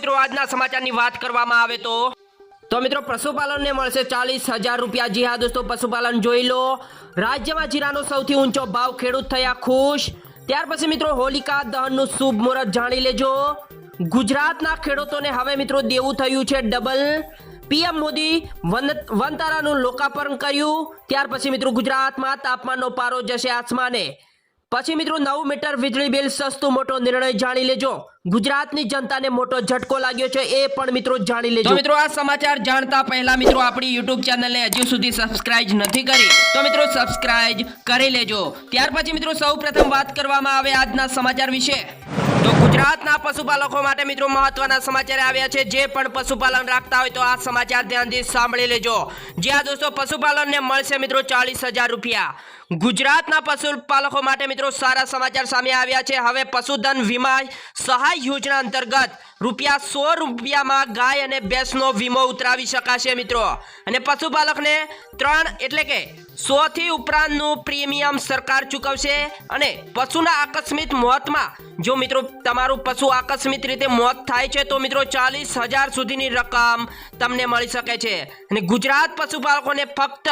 મિત્રો, આજના સમાચારની વાત કરવામાં આવે તો તો મિત્રો, પશુપાલનને મળશે ચાલીસ હજાર રૂપિયા જી હા દોસ્તો, પશુપાલન જોઈ લો. રાજ્યમાં જીરાનો સૌથી ઊંચો ભાવ ખેડૂત થયા ખુશ. ત્યાર પછી મિત્રો, હોલિકા દહનનું શુભ મુહૂર્ત જાણી લેજો. ગુજરાતના ખેડૂતોને હવે મિત્રો, દેવું થયું છે ડબલ. પીએમ મોદી વન- વનતારાનું લોકાર્પણ કર્યું. ત્યાર પછી મિત્રો, ગુજરાતમાં તાપમાનનો પારો જશે આસમાને. પછી મિત્રો નવ મીટર વીજળી બિલ સસ્તું મોટો નિર્ણય જાણી લેજો. ગુજરાતની જનતાને મોટો ઝટકો લાગ્યો છે એ પણ મિત્રો જાણી લેજો. મિત્રો આ સમાચાર જાણતા પહેલા મિત્રો આપણી યુટ્યુબ ચેનલને હજુ સુધી સબસ્ક્રાઇબ નથી કરી, તો મિત્રો સબસ્ક્રાઇબ કરી લેજો. ત્યાર પછી મિત્રો સૌ વાત કરવામાં આવે આજના સમાચાર વિશે. તો ગુજરાતના પશુપાલકો માટે મિત્રો મહત્વના સમાચાર આવ્યા છે. જે પણ પશુપાલન રાખતા હોય તો આ સમાચાર ધ્યાનથી સાંભળી લેજો. જ્યાં દોસ્તો, પશુપાલનને મળશે મિત્રો ચાલીસ હજાર રૂપિયા. ગુજરાતના પશુપાલકો માટે મિત્રો સારા સમાચાર સામે આવ્યા છે. હવે પશુધન વીમા સહાય યોજના અંતર્ગત રૂપિયા સો રૂપિયામાં ગાય અને ભેંસનો વીમો ઉતરાવી શકાશે મિત્રો. અને પશુપાલકને ત્રણ એટલે કે સો થી ઉપરાંતનું પ્રીમિયમ સરકાર ચૂકવશે અને પશુના આકસ્મિક મોતમાં, જો મિત્રો તમારું પશુ આકસ્મિક રીતે મોત થાય છે, તો મિત્રો ચાલીસ હજાર સુધીની રકમ તમને મળી શકે છે. અને ગુજરાત પશુપાલકોને ફક્ત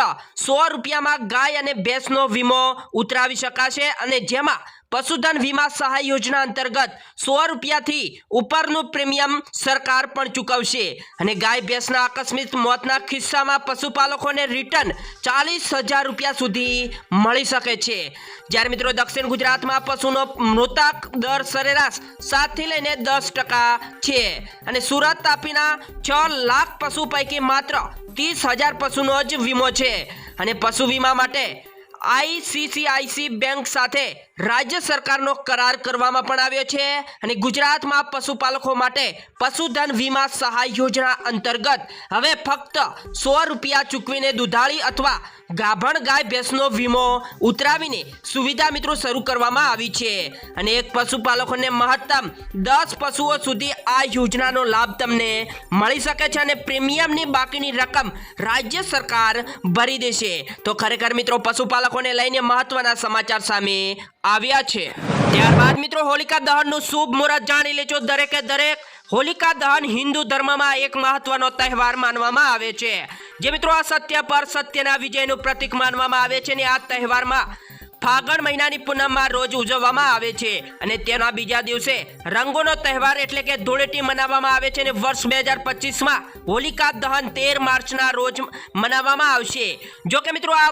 સો રૂપિયામાં ગાય અને ભેંસનો વીમો ઉતરાવી શકાશે અને જેમાં પશુધન વીમા સહાય યોજના અંતર્ગત સો રૂપિયાથી ઉપરનું પ્રીમિયમ સરકાર પણ ચૂકવશે. અને ગાય ભેંસના આકસ્મિક મોતના કિસ્સામાં પશુપાલકોને રિટર્ન ચાલીસ હજાર રૂપિયા સુધી મળી શકે છે. જ્યારે મિત્રો દક્ષિણ ગુજરાતમાં પશુનો મૃતક દર સરેરાશ સાતથી લઈને દસ ટકા છે. અને સુરત તાપીના છ લાખ પશુ પૈકી માત્ર ત્રીસ હજાર પશુનો જ વીમો છે. અને પશુ વીમા માટે આઈસીસીઆઈસી બેંક સાથે રાજ્ય સરકારનો કરાર કરવામાં પણ આવ્યો છે અને ગુજરાતમાં પશુપાલકો માટે પશુધન વીમા સહાય યોજના અંતર્ગત હવે ફક્ત સો રૂપિયા ચૂકવીને દુધાળી અથવા ગાભણ ગાય ભેંસનો વીમો ઉતરાવીને સુવિધા મિત્રો શરૂ કરવામાં આવી છે. અને એક પશુપાલકોને મહત્તમ દસ પશુઓ સુધી આ યોજનાનો લાભ તમને મળી શકે છે અને પ્રીમિયમની બાકીની રકમ રાજ્ય સરકાર ભરી દેશે. તો ખરેખર મિત્રો પશુપાલકોને લઈને મહત્વના સમાચાર સામે આવ્યા છે. ત્યારબાદ મિત્રો હોલિકા દહનનું શુભ મુહૂર્ત જાણી લેજો. દરેકે દરેક હોલિકા દહન હિન્દુ ધર્મમાં એક મહત્વનો તહેવાર માનવામાં આવે છે. જે મિત્રો આ સત્ય પર સત્યના વિજયનું પ્રતીક માનવામાં આવે છે અને આ તહેવારમાં ફાગણ મહિનાની પૂનમમાં રોજ ઉજવવામાં આવે છે અને તેના બીજા દિવસે રંગોનો તહેવાર એટલે કે ધૂળેટી મનાવવામાં આવે છે અને વર્ષ બે હજાર પચીસમાં હોલિકા દહન તેર માર્ચના રોજ મનાવવામાં આવશે. જો કે મિત્રો આ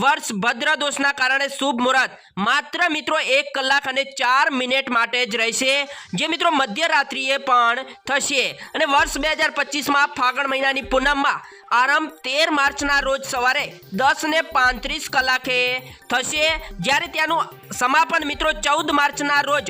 વર્ષ ભદ્ર દોષના કારણે શુભ મુહૂર્ત. માત્ર મિત્રો એક કલાક અને ચાર મિનિટ માટે જ રહેશે. જે મિત્રો મધ્યરાત્રિએ પણ થશે. અને વર્ષ બે હજાર પચીસમાં ફાગણ મહિનાની પૂનમમાં આરંભ તેર માર્ચના રોજ સવારે દસ ને પાંત્રીસ કલાકે થશે. જ્યારે ત્યાંનું સમાપન મિત્રો ચૌદ માર્ચના રોજ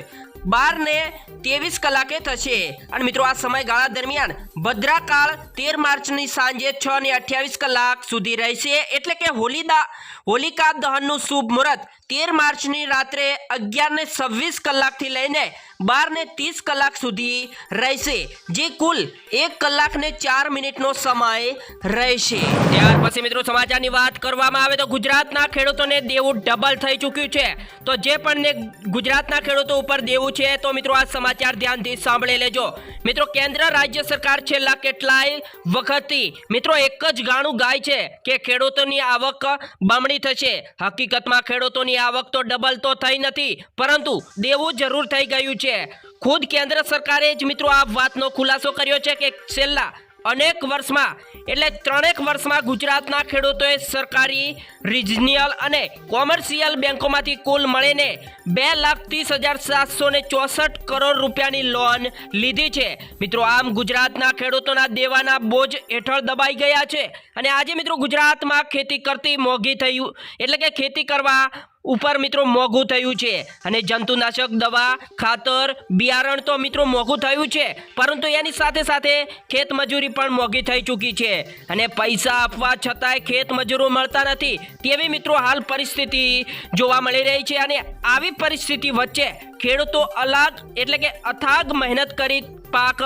બાર ને ત્રેવીસ કલાકે થશે. અને મિત્રો, આ સમયગાળા દરમિયાન ભદ્રાકાળ તેર માર્ચની સાંજે છ ને અઠ્યાવીસ કલાક સુધી રહેશે. એટલે કે હોલીદા, હોલિકા દહનનું શુભ મુહૂર્ત તેર માર્ચની રાત્રે અગિયાર ને છવ્વીસ કલાકથી લઈને બાર ને ત્રીસ કલાક સુધી રહેશે, જે કુલ એક કલાક ને ચાર મિનિટનો સમય રહેશે. ત્યાર પછી મિત્રો, સમાચારની વાત કરવામાં આવે તો ગુજરાતના ખેડૂતોને દેવું ડબલ થઈ ચૂક્યું છે. તો જે પણ ગુજરાતના ખેડૂતો ઉપર દેવું છે તો મિત્રો આ સમાચાર ધ્યાનથી સાંભળી લેજો. મિત્રો, કેન્દ્ર રાજ્ય સરકાર છેલ્લા કેટલાય વખતથી મિત્રો એક જ ગાણું ગાય છે કે ખેડૂતોની આવક બમણી થશે. હકીકતમાં ખેડૂતોની આવક તો ડબલ તો થઈ નથી, પરંતુ દેવું જરૂર થઈ ગયું છે. ખુદ કેન્દ્ર સરકારે જ મિત્રો આ વાતનો ખુલાસો કર્યો છે કે છેલ્લા અનેક વર્ષમાં, એટલે ત્રણેક વર્ષમાં ગુજરાતના ખેડૂતોએ સરકારી રિજનિયલ અને કોમર્શિયલ બેંકોમાંથી કુલ મળીને બે લાખ ત્રીસ હજાર સાતસો ને ચોસઠ કરોડ રૂપિયાની લોન લીધી છે. મિત્રો, આમ ગુજરાતના ખેડૂતોના દેવાના બોજ હેઠળ દબાઈ ગયા છે. અને આજે મિત્રો ગુજરાતમાં ખેતી કરતી મોંઘી થયું. એટલે કે ખેતી કરવા ઉપર મિત્રો મોંઘું થયું છે. અને જંતુનાશક દવા, ખાતર, બિયારણ તો મિત્રો મોંઘું થયું છે. પરંતુ એની સાથે સાથે ખેત મજૂરી પણ મોંઘી થઈ ચૂકી છે. અને પૈસા આપવા છતાંય ખેત મજૂરો મળતા નથી. તેવી મિત્રો હાલ પરિસ્થિતિ જોવા મળી રહી છે અને આવી પરિસ્થિતિ વચ્ચે ખેડૂતો અલગ એટલે કે અથાગ મહેનત કરી પાક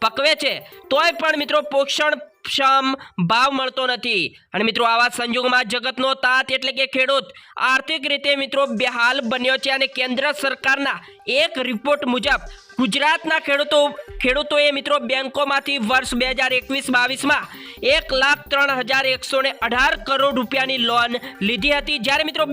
પકવે છે. તોય પણ મિત્રો પોષણ લક્ષમ ભાવ મળતો નથી. અને મિત્રો, આવા સંજોગોમાં જગતનો તાત એટલે કે ખેડૂત આર્થિક રીતે મિત્રો બેહાલ બન્યો છે અને કેન્દ્ર સરકારના એક રિપોર્ટ મુજબ ગુજરાતના ખેડૂતો, ખેડૂતોએ મિત્રો બેંકોમાંથી વર્ષ બે હજાર એકવીસ બાવીસમાં એક લાખ ત્રણ હજાર એકસો ને અઢાર કરોડ રૂપિયાની લોન લીધી હતી. જ્યારે મિત્રો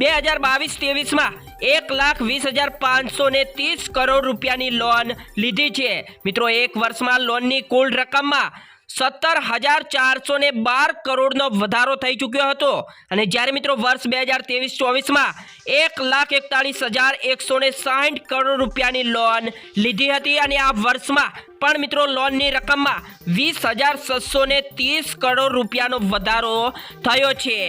બે હજાર બાવીસ ત્રેવીસમાં એક લાખ વીસ હજાર પાંચસો ને ત્રીસ કરોડ રૂપિયાની લોન લીધી છે. મિત્રો, એક વર્ષમાં લોનની કુલ રકમમાં સત્તર હજાર ચારસો ને બાર કરોડનો વધારો થઈ ચૂક્યો હતો. અને જ્યારે મિત્રો વર્ષ બે હજાર ત્રેવીસ ચોવીસમાં એક લાખ એકતાળીસ હજાર એકસો ને સાઠ કરોડ રૂપિયાની લોન લીધી હતી અને આ વર્ષમાં પણ મિત્રો લોનની રકમમાં વીસ હજાર છસો ને ત્રીસ કરોડ રૂપિયાનો વધારો થયો છે.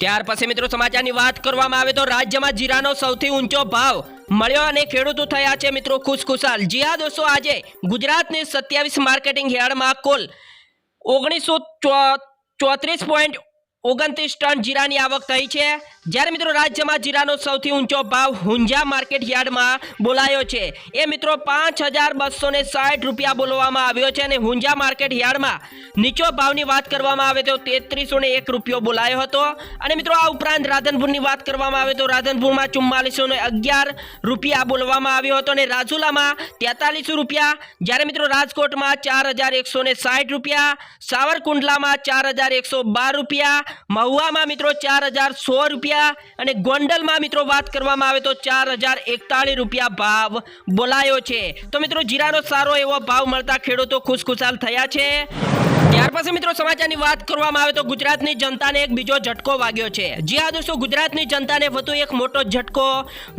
ત્યાર પછી મિત્રો સમાચારની વાત કરવામાં આવે તો રાજ્યમાં જીરાનો સૌથી ઊંચો ભાવ મળ્યો અને ખેડૂતો થયા છે મિત્રો ખુશખુશાલ. જી હા દોસ્તો, આજે ગુજરાતની સત્યાવીસ માર્કેટિંગ યાર્ડમાં કુલ ઓગણીસો ચોત્રીસ પોઈન્ટ ઓગણત્રીસ ટન જીરાની આવક થઈ છે. જ્યારે મિત્રો રાજ્યમાં જીરાનો સૌથી ઊંચો ભાવ હુંજા માર્કેટ યાર્ડમાં બોલાયો છે. એ મિત્રો પાંચ હજાર બસો સાઠ રૂપિયા બોલવામાં આવ્યો છે અને હુંજા માર્કેટ યાર્ડમાં નીચો ભાવની વાત કરવામાં આવે તો તેત્રીસો એક રૂપિયો બોલાયો હતો. અને મિત્રો આ ઉપરાંત રાધનપુરની વાત કરવામાં આવે તો રાધનપુરમાં ચુમ્માલીસો અગિયાર રૂપિયા બોલવામાં આવ્યો હતો અને રાજુલામાં તેતાલીસો રૂપિયા. જ્યારે મિત્રો રાજકોટમાં ચાર હજાર એકસો સાઠ રૂપિયા, સાવરકુંડલામાં ચાર હજાર એકસો બાર રૂપિયા મહુવામાં મિત્રો ચાર હજાર સો રૂપિયા અને ગોંડલમાં મિત્રો વાત કરવામાં આવે તો ચાર હજાર એકતાળીસ રૂપિયા ભાવ બોલાયો છે. તો મિત્રો જીરાનો સારો એવો ભાવ મળતા ખેડૂતો ખુશખુશાલ થયા છે. ત્યાર પછી મિત્રો સમાચારની વાત કરવામાં આવે તો ગુજરાતની જનતાને એક બીજો ઝટકો વાગ્યો છે. જી હા દોસ્તો, ગુજરાતની જનતાને વધુ એક મોટો ઝટકો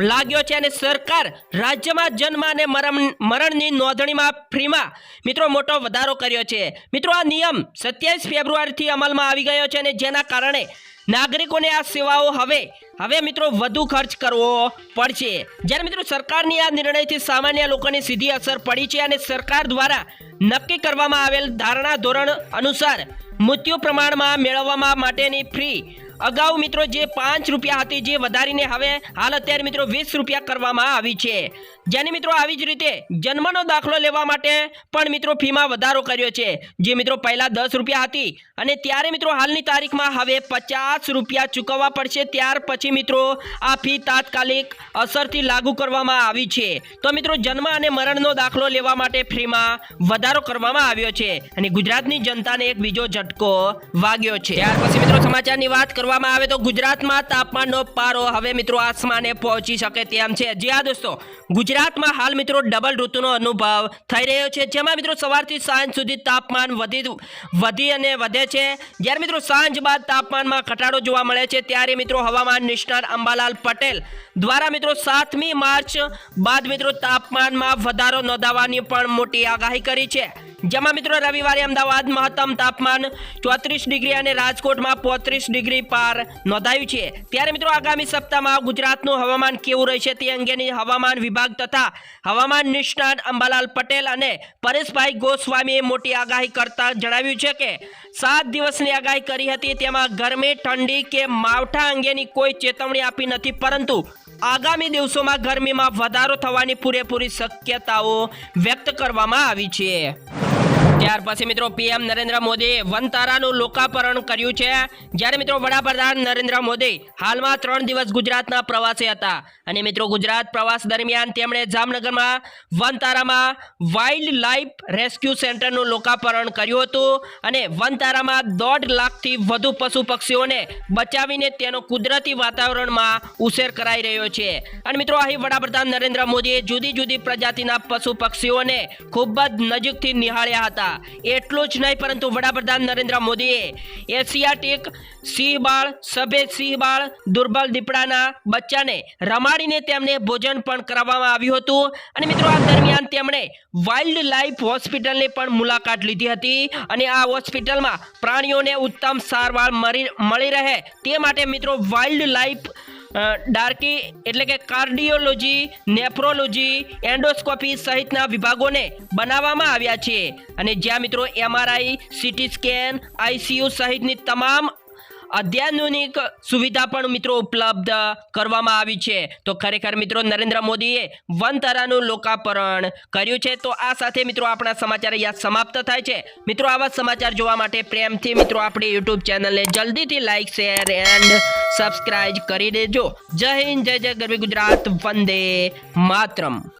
લાગ્યો છે અને સરકાર રાજ્યમાં જન્મ અને મરણ, મરણની નોંધણીમાં ફ્રીમાં મિત્રો મોટો વધારો કર્યો છે. મિત્રો આ નિયમ સત્યાવીસ ફેબ્રુઆરીથી અમલમાં આવી ગયો છે અને જેના કારણે નાગરિકોને આ સેવાઓ હવે હવે મિત્રો વધુ ખર્ચ કરવો પડશે. જ્યારે મિત્રો સરકારની આ નિર્ણયથી સામાન્ય લોકોની સીધી અસર પડી છે અને સરકાર દ્વારા નક્કી કરવામાં આવેલ ધારણા ધોરણ અનુસાર મૃત્યુ પ્રમાણમાં મેળવવા માટેની ફ્રી અગાઉ મિત્રો જે પાંચ રૂપિયા હતી જે વધારીને હવે હાલ અત્યારે મિત્રો વીસ રૂપિયા કરવામાં આવી છે. જેની મિત્રો આવી જ રીતે જન્મનો દાખલો લેવા માટે પણ મિત્રો ફીમાં વધારો કર્યો છે. જે મિત્રો પહેલા દસ રૂપિયા હતી અને ત્યારે મિત્રો હાલની તારીખમાં હવે પચાસ રૂપિયા ચૂકવવા પડશે. ત્યાર પછી મિત્રો આ ફી તાત્કાલિક અસરથી લાગુ કરવામાં આવી છે. તો મિત્રો જન્મ અને મરણનો દાખલો લેવા માટે ફીમાં વધારો કરવામાં આવ્યો છે અને ગુજરાતની જનતાને એક બીજો ઝટકો વાગ્યો છે. ત્યાર પછી મિત્રો સમાચારની વાત કરવામાં આવે તો ગુજરાતમાં તાપમાનનો પારો હવે મિત્રો આસમાને પહોંચી શકે તેમ છે. જી હા દોસ્તો, ગુજરાતમાં હાલ મિત્રો ડબલ ઋતુનો અનુભવ થઈ રહ્યો છે. જેમાં મિત્રો સવારથી સાંજ સુધી તાપમાન વધી વધી અને વધે છે. જ્યારે મિત્રો સાંજ બાદ તાપમાનમાં ઘટાડો જોવા મળે છે, ત્યારે મિત્રો હવામાન નિષ્ણાત અંબાલાલ પટેલ દ્વારા મિત્રો સાતમી માર્ચ બાદ મિત્રો તાપમાનમાં વધારો નોંધાવવાની પણ મોટી આગાહી કરી છે. જેમાં મિત્રો રવિવારે અમદાવાદ મહત્તમ તાપમાન ચોત્રીસ ડિગ્રી અને રાજકોટમાં પોત્રીસ ડિગ્રી પાર નોંધાયું છે. ત્યારે મિત્રો આગામી સપ્તાહમાં ગુજરાતનું હવામાન કેવું રહેશે તે અંગેની હવામાન વિભાગ તથા હવામાન નિષ્ણાત અંબાલાલ પટેલ અને પરેશભાઈ ગોસ્વામીએ મોટી આગાહી કરતા જણાવ્યું છે કે, સાત દિવસની આગાહી કરી હતી તેમાં ગરમી, ઠંડી કે માવઠા અંગેની કોઈ ચેતવણી આપી નથી, પરંતુ આગામી દિવસોમાં ગરમીમાં વધારો થવાની પૂરેપૂરી શક્યતાઓ વ્યક્ત કરવામાં આવી છે. ત્યાર પછી મિત્રો પીએમ નરેન્દ્ર મોદીએ વનતારાનું લોકાર્પણ કર્યું છે. જ્યારે મિત્રો વડાપ્રધાન નરેન્દ્ર મોદી હાલમાં ત્રણ દિવસ ગુજરાતના પ્રવાસે હતા. અને મિત્રો ગુજરાત પ્રવાસ દરમિયાન તેમણે જામનગરમાં વનતારામાં વાઇલ્ડ લાઇફ રેસ્ક્યુ સેન્ટરનું લોકાર્પણ કર્યું હતું. અને વનતારામાં દોઢ લાખથી વધુ પશુ પક્ષીઓને બચાવીને તેનો કુદરતી વાતાવરણમાં ઉછેર કરાઈ રહ્યો છે. અને મિત્રો અહીં વડાપ્રધાન નરેન્દ્ર મોદીએ જુદી જુદી પ્રજાતિના પશુ પક્ષીઓને ખૂબ જ નજીકથી નિહાળ્યા હતા. એટલું જ નહીં પરંતુ વડાપ્રધાન નરેન્દ્ર મોદીએ એશિયાટિક સિંહબાળ સફેદ સિંહબાળ દુર્બલ દીપડાના બચ્ચાને રમાડીને તેમને ભોજન પણ કરાવવામાં આવ્યું હતું. અને મિત્રો આ દરમિયાન તેમણે વાઇલ્ડ લાઇફ હોસ્પિટલની પણ મુલાકાત લીધી હતી અને આ હોસ્પિટલમાં પ્રાણીઓને ઉત્તમ સારવાર મળી રહે તે માટે મિત્રો વાઇલ્ડ લાઇફ અ, ડાર્કી એટલે કે કાર્ડિયોલોજી, નેફ્રોલોજી, એન્ડોસ્કોપી સહિતના વિભાગોને બનાવવામાં આવ્યા છે. અને જ્યાં મિત્રો એમઆરઆઈ સીટી સ્કેન આઈસીયુ સહિતની તમામ અત્યાધુનિક સુવિધા પણ મિત્રો ઉપલબ્ધ કરવામાં આવી છે. તો ખરેખર મિત્રો નરેન્દ્ર મોદીએ વનતરાનું લોકાર્પણ કર્યું છે. તો આ સાથે મિત્રો આપણા સમાચાર અહીંયા સમાપ્ત થાય છે. મિત્રો આવા સમાચાર જોવા માટે પ્રેમથી મિત્રો આપણી યુટ્યુબ ચેનલને જલ્દીથી લાઇક શેર એન્ડ સબસ્ક્રાઇબ કરી દેજો. જય હિન્દ, જય જય ગરવી ગુજરાત, વંદે માતરમ.